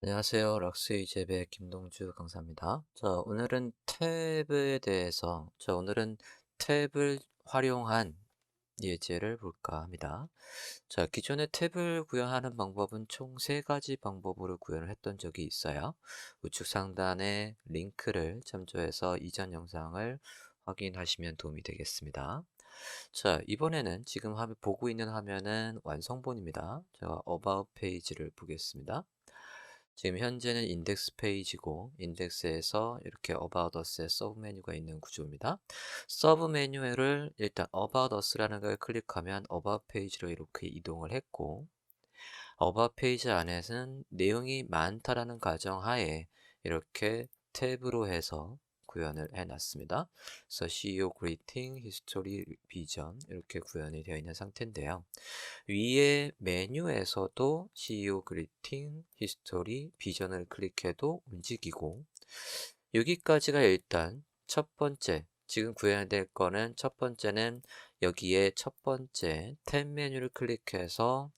안녕하세요. 락스의 재배 김동주 강사입니다. 자, 오늘은 탭에 대해서, 자, 오늘은 탭을 활용한 예제를 볼까 합니다. 자, 기존에 탭을 구현하는 방법은 총세 가지 방법으로 구현을 했던 적이 있어요. 우측 상단에 링크를 참조해서 이전 영상을 확인하시면 도움이 되겠습니다. 자, 이번에는 지금 보고 있는 화면은 완성본입니다. 제가 About 페이지를 보겠습니다. 지금 현재는 인덱스 페이지고 인덱스에서 이렇게 About Us의 서브 메뉴가 있는 구조입니다. 서브 메뉴를 일단 About Us라는 걸 클릭하면 About 페이지로 이렇게 이동을 했고 About 페이지 안에서는 내용이 많다라는 가정하에 이렇게 탭으로 해서 구현을 해놨습니다. 그래서 CEO Greeting, History, Vision 이렇게 구현이 되어 있는 상태인데요. 위에 메뉴에서도 CEO Greeting, History, Vision을 클릭해도 움직이고 여기까지가 일단 첫 번째 지금 구해야 될 거는 첫 번째는 여기에 첫 번째 탭 메뉴를 클릭해서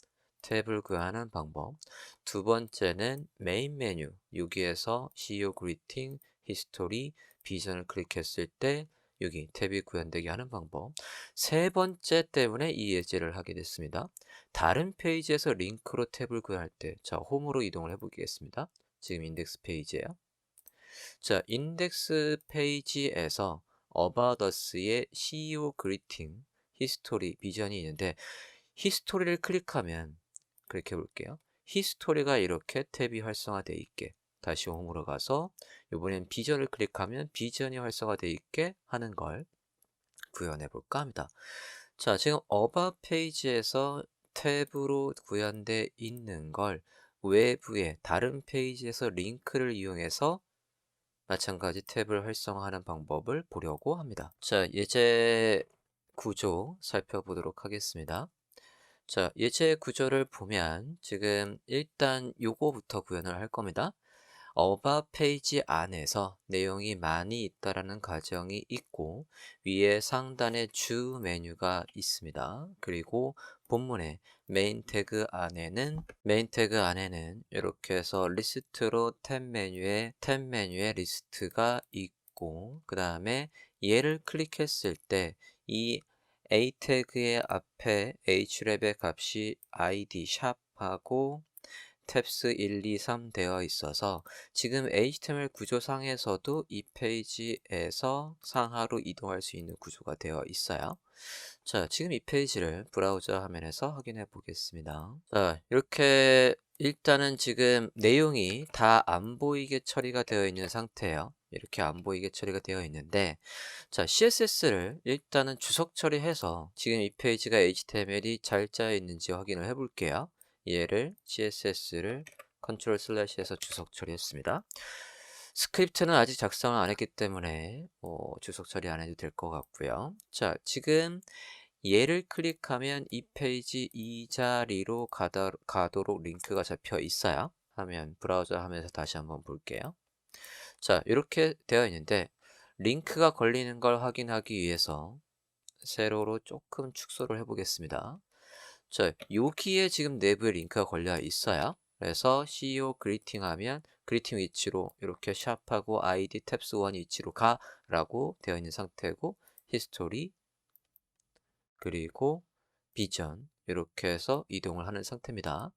탭을 구하는 방법 두 번째는 메인 메뉴 여기에서 CEO Greeting, History, 비전을 클릭했을 때 여기 탭이 구현되게 하는 방법. 세 번째 때문에 이 예제를 하게 됐습니다. 다른 페이지에서 링크로 탭을 구현할 때 자 홈으로 이동을 해 보겠습니다. 지금 인덱스 페이지에요. 자 인덱스 페이지에서 About Us의 CEO Greeting, History, 비전이 있는데 히스토리를 클릭하면 그렇게 볼게요. 히스토리가 이렇게 탭이 활성화되어 있게 다시 홈으로 가서 이번엔 비전을 클릭하면 비전이 활성화되어 있게 하는 걸 구현해 볼까 합니다. 자, 지금 어바 페이지에서 탭으로 구현되어 있는 걸 외부의 다른 페이지에서 링크를 이용해서 마찬가지 탭을 활성화하는 방법을 보려고 합니다. 자, 예제 구조 살펴보도록 하겠습니다. 자, 예제 구조를 보면 지금 일단 요거부터 구현을 할 겁니다. 어바 페이지 안에서 내용이 많이 있다라는 가정이 있고 위에 상단에 주 메뉴가 있습니다. 그리고 본문의 메인 태그 안에는 메인 태그 안에는 이렇게 해서 리스트로 탭 메뉴에 탭 메뉴에 리스트가 있고 그 다음에 얘를 클릭했을 때 이 a 태그의 앞에 href의 값이 id 샵하고 탭스 1, 2, 3 되어 있어서 지금 HTML 구조상에서도 이 페이지에서 상하로 이동할 수 있는 구조가 되어 있어요. 자, 지금 이 페이지를 브라우저 화면에서 확인해 보겠습니다. 자, 이렇게 일단은 지금 내용이 다 안 보이게 처리가 되어 있는 상태예요. 이렇게 안 보이게 처리가 되어 있는데 자 CSS를 일단은 주석 처리해서 지금 이 페이지가 HTML이 잘 짜여 있는지 확인을 해 볼게요. 얘를 CSS를 컨트롤 슬래시에서 주석 처리했습니다. 스크립트는 아직 작성을 안 했기 때문에 뭐 주석 처리 안 해도 될 것 같고요. 자, 지금 얘를 클릭하면 이 페이지 이 자리로 가다, 가도록 링크가 잡혀 있어요. 하면 브라우저 하면서 다시 한번 볼게요. 자, 이렇게 되어 있는데 링크가 걸리는 걸 확인하기 위해서 세로로 조금 축소를 해보겠습니다. 자, 여기에 지금 내부에 링크가 걸려 있어요. 그래서 CEO 그리팅 하면 그리팅 위치로 이렇게 샵하고 id 탭스 1 위치로 가라고 되어 있는 상태고 히스토리 그리고 비전 이렇게 해서 이동을 하는 상태입니다.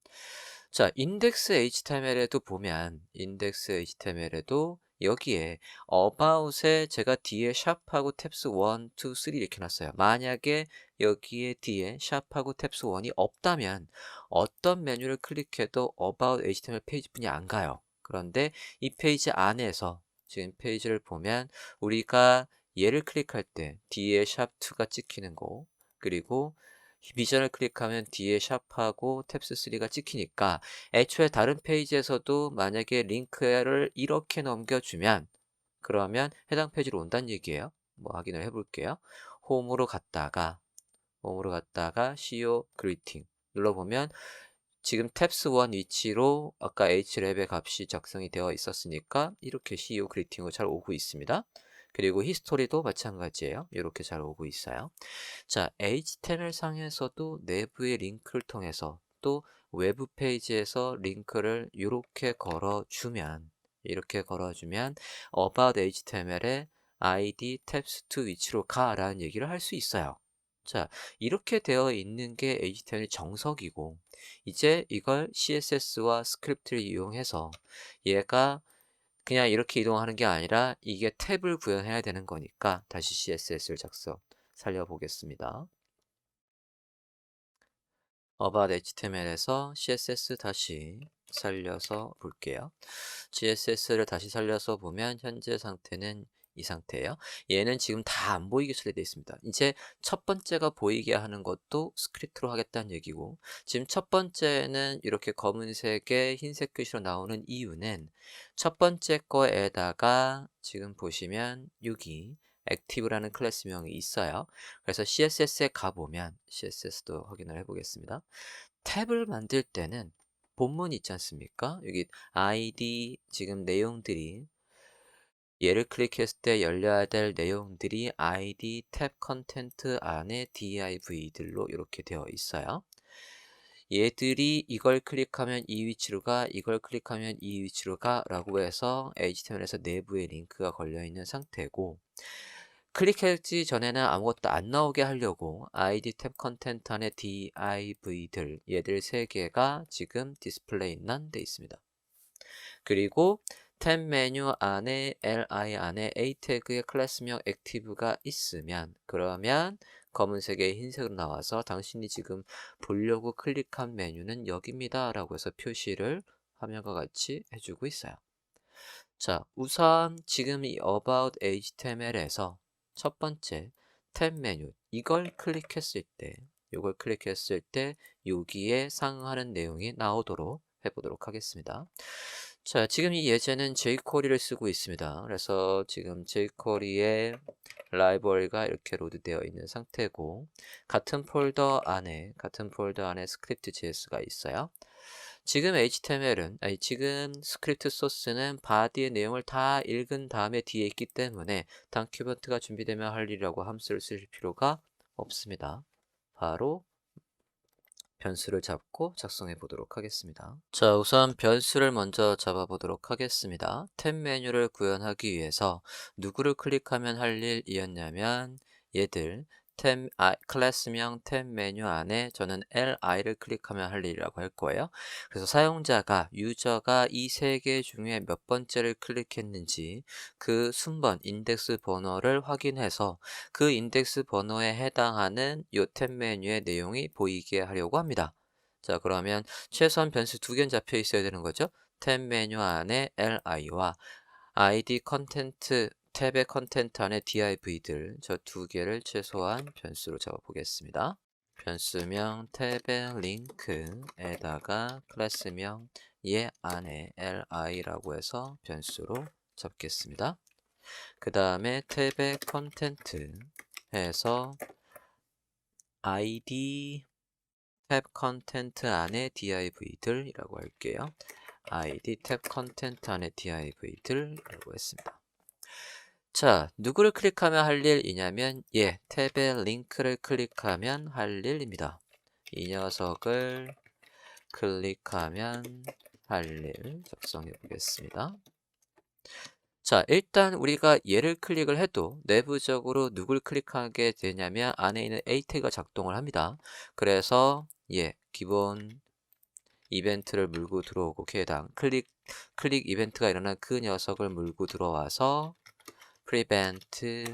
자, 인덱스 HTML에도 보면 인덱스 HTML에도 여기에 about에 제가 뒤에 샵하고 탭스 1, 2, 3 이렇게 놨어요. 만약에 여기에 뒤에 샵하고 탭스 1이 없다면 어떤 메뉴를 클릭해도 about HTML 페이지뿐이 안 가요. 그런데 이 페이지 안에서 지금 페이지를 보면 우리가 얘를 클릭할 때 뒤에 샵2가 찍히는 거 그리고 비전을 클릭하면 뒤에 샵하고 탭스 3가 찍히니까 애초에 다른 페이지에서도 만약에 링크를 이렇게 넘겨주면 그러면 해당 페이지로 온다는 얘기예요. 뭐 확인을 해볼게요. 홈으로 갔다가 홈으로 갔다가 CEO 그리팅 눌러보면 지금 탭스 1 위치로 아까 href의 값이 작성이 되어 있었으니까 이렇게 CEO 그리팅으로 잘 오고 있습니다. 그리고 히스토리도 마찬가지예요. 이렇게 잘 오고 있어요. 자, HTML 상에서도 내부의 링크를 통해서 또 외부 페이지에서 링크를 이렇게 걸어주면 이렇게 걸어주면 about html에 id tabs to 위치로 가라는 얘기를 할 수 있어요. 자, 이렇게 되어 있는 게 HTML 정석이고 이제 이걸 CSS와 스크립트를 이용해서 얘가 그냥 이렇게 이동하는 게 아니라 이게 탭을 구현해야 되는 거니까 다시 CSS를 작성 살려보겠습니다. about HTML에서 CSS 다시 살려서 볼게요. CSS를 다시 살려서 보면 현재 상태는 이 상태예요. 얘는 지금 다 안 보이게 처리되어 있습니다. 이제 첫 번째가 보이게 하는 것도 스크립트로 하겠다는 얘기고 지금 첫 번째는 이렇게 검은색에 흰색 글씨로 나오는 이유는 첫 번째 거에다가 지금 보시면 여기 액티브라는 클래스명이 있어요. 그래서 CSS에 가보면 CSS도 확인을 해보겠습니다. 탭을 만들 때는 본문 있지 않습니까? 여기 ID 지금 내용들이 얘를 클릭했을 때 열려야 될 내용들이 ID 탭 컨텐트 안에 div들로 이렇게 되어 있어요. 얘들이 이걸 클릭하면 이 위치로 가, 이걸 클릭하면 이 위치로 가 라고 해서 HTML에서 내부에 링크가 걸려 있는 상태고 클릭했지 전에는 아무것도 안 나오게 하려고 ID 탭 컨텐트 안에 div들 얘들 세 개가 지금 디스플레이 난돼 있습니다. 그리고 탭 메뉴 안에 li 안에 a 태그의 클래스명 액티브가 있으면 그러면 검은색의 흰색으로 나와서 당신이 지금 보려고 클릭한 메뉴는 여기입니다 라고 해서 표시를 화면과 같이 해주고 있어요. 자, 우선 지금 이 about html에서 첫 번째 탭 메뉴 이걸 클릭했을 때 이걸 클릭했을 때 여기에 상응하는 내용이 나오도록 해보도록 하겠습니다. 자, 지금 이 예제는 jQuery를 쓰고 있습니다. 그래서 지금 jQuery의 라이브러리가 이렇게 로드되어 있는 상태고 같은 폴더 안에 같은 폴더 안에 스크립트 JS가 있어요. 지금 HTML은 아니 지금 스크립트 소스는 바디의 내용을 다 읽은 다음에 뒤에 있기 때문에 단큐번트가 준비되면 할 일이라고 함수를 쓰실 필요가 없습니다. 바로 변수를 잡고 작성해 보도록 하겠습니다. 자, 우선 변수를 먼저 잡아 보도록 하겠습니다. 탭 메뉴를 구현하기 위해서 누구를 클릭하면 할 일이었냐면 얘들 템, 아, 클래스명 템 메뉴 안에 저는 li를 클릭하면 할 일이라고 할 거예요. 그래서 사용자가, 유저가 이 세 개 중에 몇 번째를 클릭했는지 그 순번, 인덱스 번호를 확인해서 그 인덱스 번호에 해당하는 이템 메뉴의 내용이 보이게 하려고 합니다. 자, 그러면 최소한 변수 두 개는 잡혀 있어야 되는 거죠. 템 메뉴 안에 li와 id 컨텐트 탭의 컨텐트 안에 div들 저 두 개를 최소한 변수로 잡아 보겠습니다. 변수명 탭의 링크에다가 클래스명 얘 안에 li라고 해서 변수로 잡겠습니다. 그 다음에 탭의 컨텐트 해서 id 탭 컨텐트 안에 div들이라고 할게요. id 탭 컨텐트 안에 div들이라고 했습니다. 자, 누구를 클릭하면 할 일이냐면 예, 탭의 링크를 클릭하면 할 일입니다. 이 녀석을 클릭하면 할 일 작성해 보겠습니다. 자, 일단 우리가 얘를 클릭을 해도 내부적으로 누굴 클릭하게 되냐면 안에 있는 a 태그가 작동을 합니다. 그래서 예, 기본 이벤트를 물고 들어오고 해당 클릭 클릭 이벤트가 일어난 그 녀석을 물고 들어와서 prevent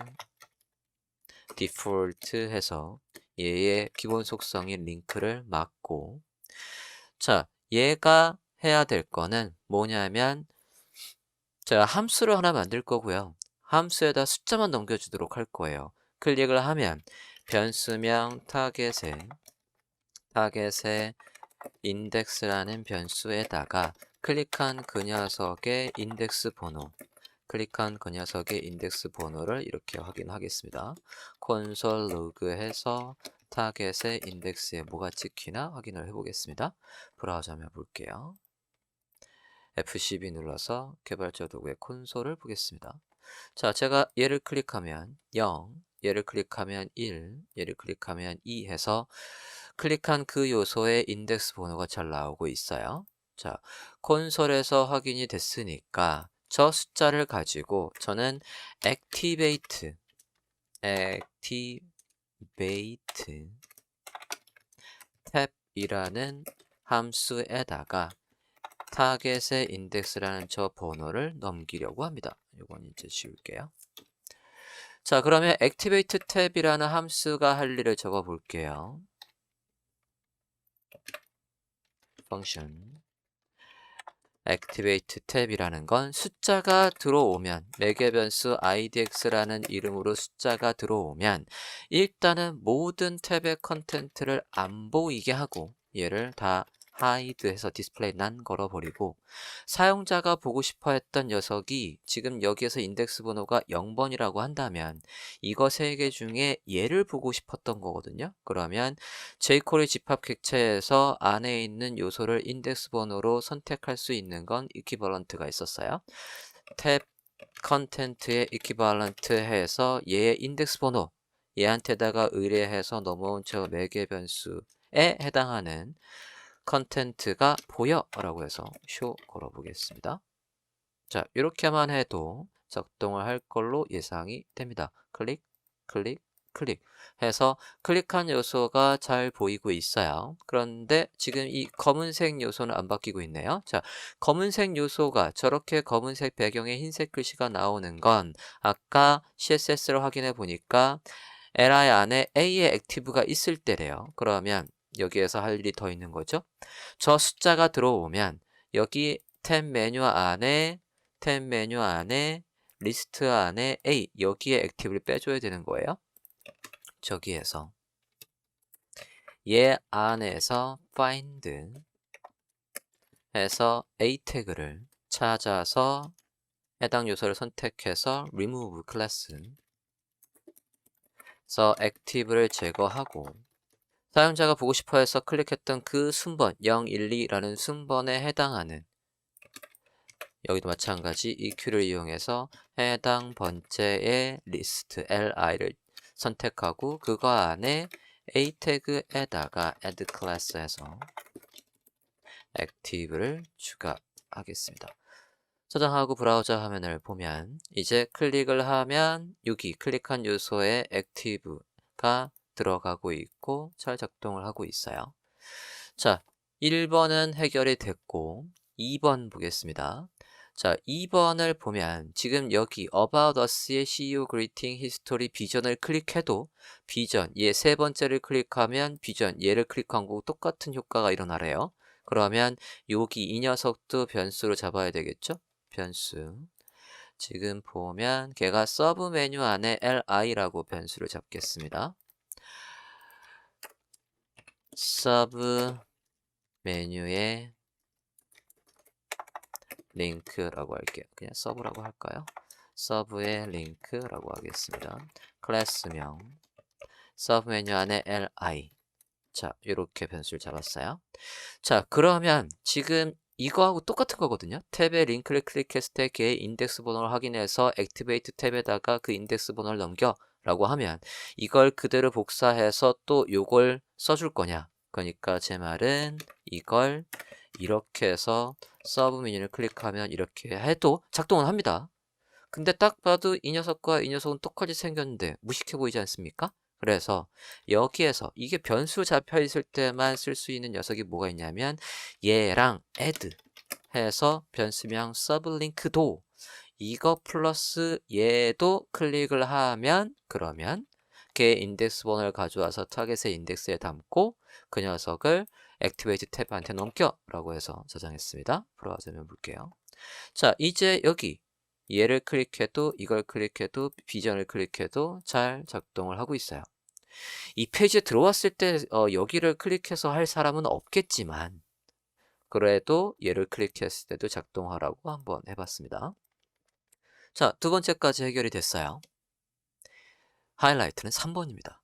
default 해서 얘의 기본 속성인 링크를 막고. 자 얘가 해야 될 거는 뭐냐면 제가 함수를 하나 만들 거고요. 함수에다 숫자만 넘겨주도록 할 거예요. 클릭을 하면 변수명 타겟에 타겟에 인덱스라는 변수에다가 클릭한 그 녀석의 인덱스 번호 클릭한 그 녀석의 인덱스 번호를 이렇게 확인하겠습니다. 콘솔 로그해서 타겟의 인덱스에 뭐가 찍히나 확인을 해보겠습니다. 브라우저 한번 볼게요. F12 눌러서 개발자 도구의 콘솔을 보겠습니다. 자, 제가 얘를 클릭하면 0, 얘를 클릭하면 1, 얘를 클릭하면 2 해서 클릭한 그 요소의 인덱스 번호가 잘 나오고 있어요. 자, 콘솔에서 확인이 됐으니까 저 숫자를 가지고 저는 activate, activate 탭이라는 함수에다가 타겟의 인덱스라는 저 번호를 넘기려고 합니다. 이건 이제 지울게요. 자, 그러면 activate 탭이라는 함수가 할 일을 적어 볼게요. function activate 탭이라는 건 숫자가 들어오면 매개 변수 idx라는 이름으로 숫자가 들어오면 일단은 모든 탭의 컨텐트를 안 보이게 하고 얘를 다 hide해서 디스플레이 난 걸어버리고 사용자가 보고 싶어 했던 녀석이 지금 여기에서 인덱스 번호가 0번이라고 한다면 이거 세 개 중에 얘를 보고 싶었던 거거든요. 그러면 jQuery 집합 객체에서 안에 있는 요소를 인덱스 번호로 선택할 수 있는 건 equivalent가 있었어요. 탭 컨텐트에 equivalent 해서 얘의 인덱스 번호 얘한테다가 의뢰해서 넘어온 저 매개 변수에 해당하는 컨텐트가 보여 라고 해서 쇼 걸어 보겠습니다. 자, 이렇게만 해도 작동을 할 걸로 예상이 됩니다. 클릭, 클릭, 클릭 해서 클릭한 요소가 잘 보이고 있어요. 그런데 지금 이 검은색 요소는 안 바뀌고 있네요. 자, 검은색 요소가 저렇게 검은색 배경에 흰색 글씨가 나오는 건 아까 CSS를 확인해 보니까 li 안에 a의 액티브가 있을 때래요. 그러면 여기에서 할 일이 더 있는 거죠. 저 숫자가 들어오면 여기 탭 메뉴 안에 탭 메뉴 안에 리스트 안에 A 여기에 액티브를 빼줘야 되는 거예요. 저기에서 얘 안에서 find 해서 A 태그를 찾아서 해당 요소를 선택해서 remove class 서 액티브를 제거하고 사용자가 보고 싶어 해서 클릭했던 그 순번 012라는 순번에 해당하는 여기도 마찬가지 EQ를 이용해서 해당 번째의 리스트 li를 선택하고 그거 안에 a 태그에다가 add class 해서 active를 추가하겠습니다. 저장하고 브라우저 화면을 보면 이제 클릭을 하면 여기 클릭한 요소에 active가 들어가고 있고 잘 작동을 하고 있어요. 자, 1번은 해결이 됐고 2번 보겠습니다. 자, 2번을 보면 지금 여기 About Us의 CEO Greeting History 비전을 클릭해도 비전, 얘 세 번째를 클릭하면 비전, 얘를 클릭한 거 똑같은 효과가 일어나래요. 그러면 여기 이 녀석도 변수로 잡아야 되겠죠? 변수. 지금 보면 걔가 서브 메뉴 안에 li라고 변수를 잡겠습니다. 서브 메뉴에 링크라고 할게요. 그냥 서브라고 할까요? 서브에 링크라고 하겠습니다. 클래스명 서브 메뉴 안에 li 자 이렇게 변수를 잡았어요. 자 그러면 지금 이거하고 똑같은 거거든요. 탭에 링크를 클릭했을 때 걔의 인덱스 번호를 확인해서 액티베이트 탭에다가 그 인덱스 번호를 넘겨 라고 하면 이걸 그대로 복사해서 또 요걸 써줄 거냐 그러니까 제 말은 이걸 이렇게 해서 서브 메뉴를 클릭하면 이렇게 해도 작동은 합니다 근데 딱 봐도 이 녀석과 이 녀석은 똑같이 생겼는데 무식해 보이지 않습니까? 그래서 여기에서 이게 변수 잡혀 있을 때만 쓸 수 있는 녀석이 뭐가 있냐면 얘랑 add 해서 변수명 서브링크도 이거 플러스 얘도 클릭을 하면 그러면 걔 인덱스 번호를 가져와서 타겟의 인덱스에 담고 그 녀석을 액티베이트 탭한테 넘겨 라고 해서 저장했습니다. 브라우저 면 볼게요. 자 이제 여기 얘를 클릭해도 이걸 클릭해도 비전을 클릭해도 잘 작동을 하고 있어요. 이 페이지에 들어왔을 때 어, 여기를 클릭해서 할 사람은 없겠지만 그래도 얘를 클릭했을 때도 작동하라고 한번 해봤습니다. 자, 두 번째까지 해결이 됐어요. 하이라이트는 3번입니다.